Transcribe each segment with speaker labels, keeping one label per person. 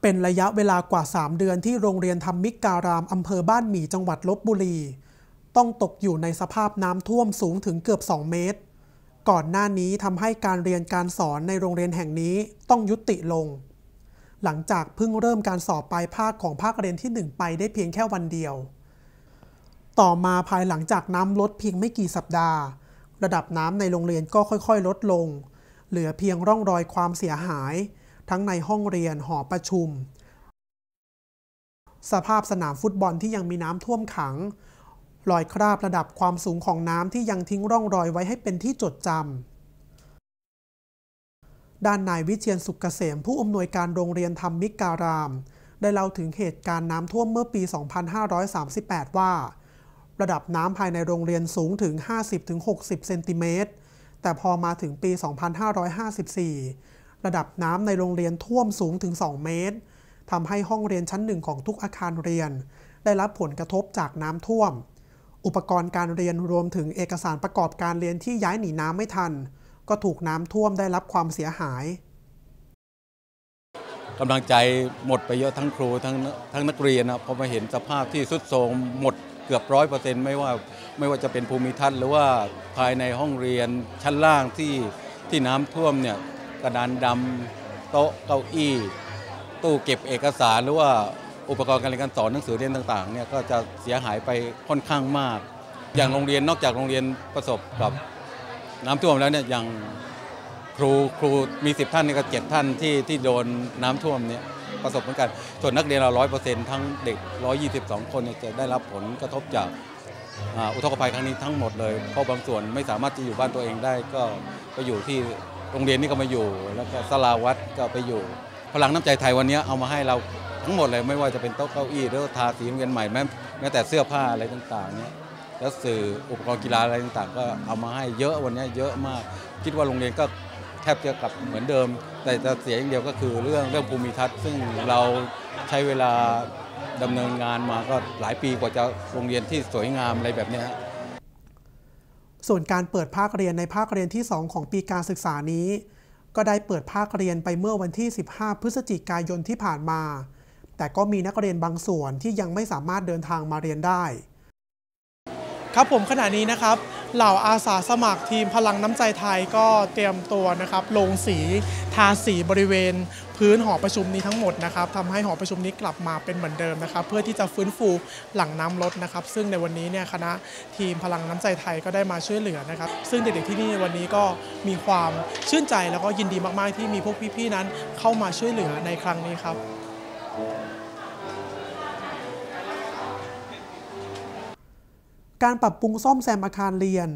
Speaker 1: เป็นระยะเวลากว่า 3 เดือนที่โรงเรียนธรรมิกการามอำเภอบ้านหมี่จังหวัดลบบุรี ต้องตกอยู่ในสภาพน้ำท่วมสูงถึงเกือบ 2 เมตร ก่อนหน้านี้ทำให้การเรียนการสอนในโรงเรียนแห่งนี้ต้องยุติลง หลังจากเพิ่งเริ่มการสอบปลายภาคของภาคเรียนที่ 1 ไปได้เพียงแค่วันเดียว ต่อมาภายหลังจากน้ำลดเพียงไม่กี่สัปดาห์ ระดับน้ำในโรงเรียนก็ค่อยๆ ลดลง เหลือเพียงร่องรอยความเสียหาย ทั้งในห้องเรียนหอประชุม สภาพสนามฟุตบอลที่ยังมีน้ำท่วมขัง รอยคราบระดับความสูงของน้ำที่ยังทิ้งร่องรอยไว้ให้เป็นที่จดจำด้านนายวิเชียนสุกเกษมผู้อำนวยการโรงเรียนธรรมมิกการาม ได้เล่าถึงเหตุการณ์น้ำท่วมเมื่อปี 2538 ว่า ระดับน้ำภายในโรงเรียนสูงถึง 50-60 เซนติเมตร แต่พอมาถึงปี 2554 ระดับน้ำในโรงเรียนท่วมสูงถึง 2 เมตรทำให้ห้องเรียนชั้นหนึ่งของทุกอาคารเรียน ได้รับผลกระทบจากน้ำท่วม อุปกรณ์การเรียนรวมถึงเอกสารประกอบการเรียนที่ย้ายหนีน้ำไม่ทัน ก็ถูกน้ำท่วมได้รับความเสียหาย
Speaker 2: กำลังใจหมดไปเยอะทั้งครูทั้งทั้งนักเรียนนะพอมาเห็นสภาพที่สุดโทรมหมดเกือบร้อยเปอร์เซ็นต์ไม่ว่าไม่ว่าจะเป็นภูมิทัศน์หรือว่าภายในห้องเรียนชั้นล่างที่ที่น้ำท่วมเนี่ย กระดานดำโต๊ะเก้าอี้ ตู้เก็บเอกสารหรือว่าอุปกรณ์การเรียนการสอนหนังสือเรียนต่างๆเนี่ยก็จะเสียหายไปค่อนข้างมาก อย่างโรงเรียนนอกจากโรงเรียนประสบกับน้ำท่วมแล้วเนี่ยอย่างครูครูมีสิบท่านนี่ก็เจ็ดท่านที่ที่โดนน้ำท่วมเนี่ยประสบเหมือนกัน ส่วนนักเรียนเราร้อยเปอร์เซ็นต์ทั้งเด็กร้อยยี่สิบสองคนเนี่ยจะได้รับผลกระทบจากอุทกภัยครั้งนี้ทั้งหมดเลย เพราะบางส่วนไม่สามารถจะอยู่บ้านตัวเองได้ก็ไปอยู่ที่ โรงเรียนนี่ก็มาอยู่ แล้วก็สลาวัดก็ไปอยู่ พลังน้ำใจไทยวันนี้เอามาให้เราทั้งหมดเลยไม่ว่าจะเป็นโต๊ะเก้าอี้หรือว่าทาสีโรงเรียนใหม่แม้แม้แต่เสื้อผ้าอะไรต่างๆเนี่ยแล้วสื่ออุปกรณ์กีฬาอะไรต่างๆ ก็เอามาให้เยอะวันนี้เยอะมาก คิดว่าโรงเรียนก็แทบจะกลับเหมือนเดิม แต่จะเสียอย่างเดียวก็คือเรื่องเรื่องภูมิทัศน์ซึ่งเราใช้เวลาดำเนินงานมาก็หลายปีกว่าจะโรงเรียนที่สวยงามอะไรแบบนี้
Speaker 1: ส่วนการเปิดภาคเรียนในภาคเรียนที่ 2 ของปีการศึกษานี้ ก็ได้เปิดภาคเรียนไปเมื่อวันที่ 15 พฤศจิกายนที่ผ่านมา แต่ก็มีนักเรียนบางส่วนที่ยังไม่สามารถเดินทางมาเรียนได้ ครับผมขณะนี้นะครับ เหล่าอาสาสมัครทีมพลังน้ำใจไทยก็เตรียมตัวนะครับลงสีทาสีบริเวณ พื้นหอประชุมนี้ทั้งหมดนะครับทำให้หอประชุมนี้กลับมาเป็นเหมือนเดิมนะครับ เพื่อที่จะฟื้นฟูหลังน้ำลดนะครับ ซึ่งในวันนี้เนี่ยคณะทีมพลังน้ำใจไทยก็ได้มาช่วยเหลือนะครับ ซึ่งเด็กๆที่นี่วันนี้ก็มีความชื่นใจแล้วก็ยินดีมากๆที่มีพวกพี่ๆนั้นเข้ามาช่วยเหลือในครั้งนี้ครับ การปรับปรุงซ่อมแซมอาคารเรียน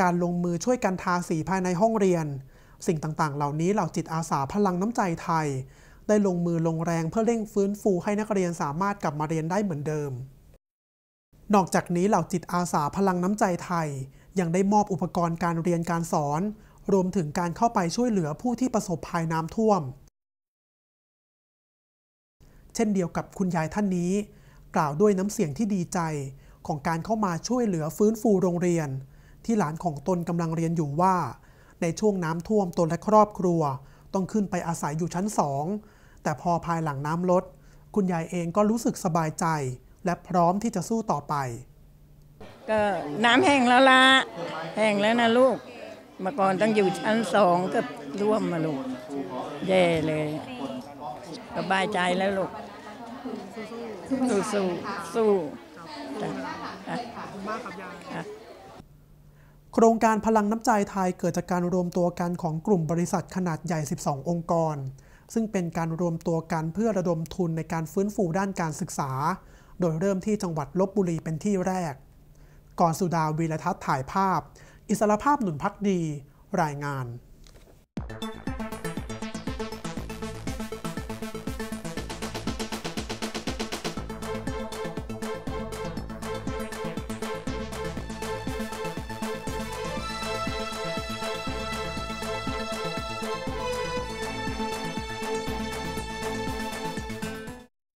Speaker 1: การลงมือช่วยกันทาสีภายในห้องเรียน สิ่งต่างๆ เหล่านี้เหล่าจิตอาสาพลังน้ำใจไทย ได้ลงมือลงแรงเพื่อเร่งฟื้นฟูให้นักเรียนสามารถกลับมาเรียนได้เหมือนเดิม นอกจากนี้เหล่าจิตอาสาพลังน้ำใจไทย ยังได้มอบอุปกรณ์การเรียนการสอน รวมถึงการเข้าไปช่วยเหลือผู้ที่ประสบภัยน้ำท่วม เช่นเดียวกับคุณยายท่านนี้ กล่าวด้วยน้ำเสียงที่ดีใจ ของการเข้ามาช่วยเหลือฟื้นฟูโรงเรียน ที่หลานของตนกำลังเรียนอยู่ว่า ในช่วงน้ำท่วมตนและครอบครัว ต้องขึ้นไปอาศัยอยู่ชั้นสองแต่พอภายหลังน้ำลด คุณยายเองก็รู้สึกสบายใจ และพร้อมที่จะสู้ต่อไป
Speaker 3: ก็น้ำแห้งแล้วละแห้งแล้วนะลูกเมื่อก่อนต้องอยู่ชั้นสองก็ร่วมมาลูกแย่เลยสบายใจแล้วลูกสู้สู้สู้
Speaker 1: โครงการพลังน้ำใจไทยเกิดจากการรวมตัวกันของกลุ่มบริษัทขนาดใหญ่ 12 องค์กร ซึ่งเป็นการรวมตัวกันเพื่อระดมทุนในการฟื้นฟูด้านการศึกษา โดยเริ่มที่จังหวัดลบบุรีเป็นที่แรก ก่อนสุดาวีรทัศน์ถ่ายภาพ อิสรภาพหนุนพักดี รายงาน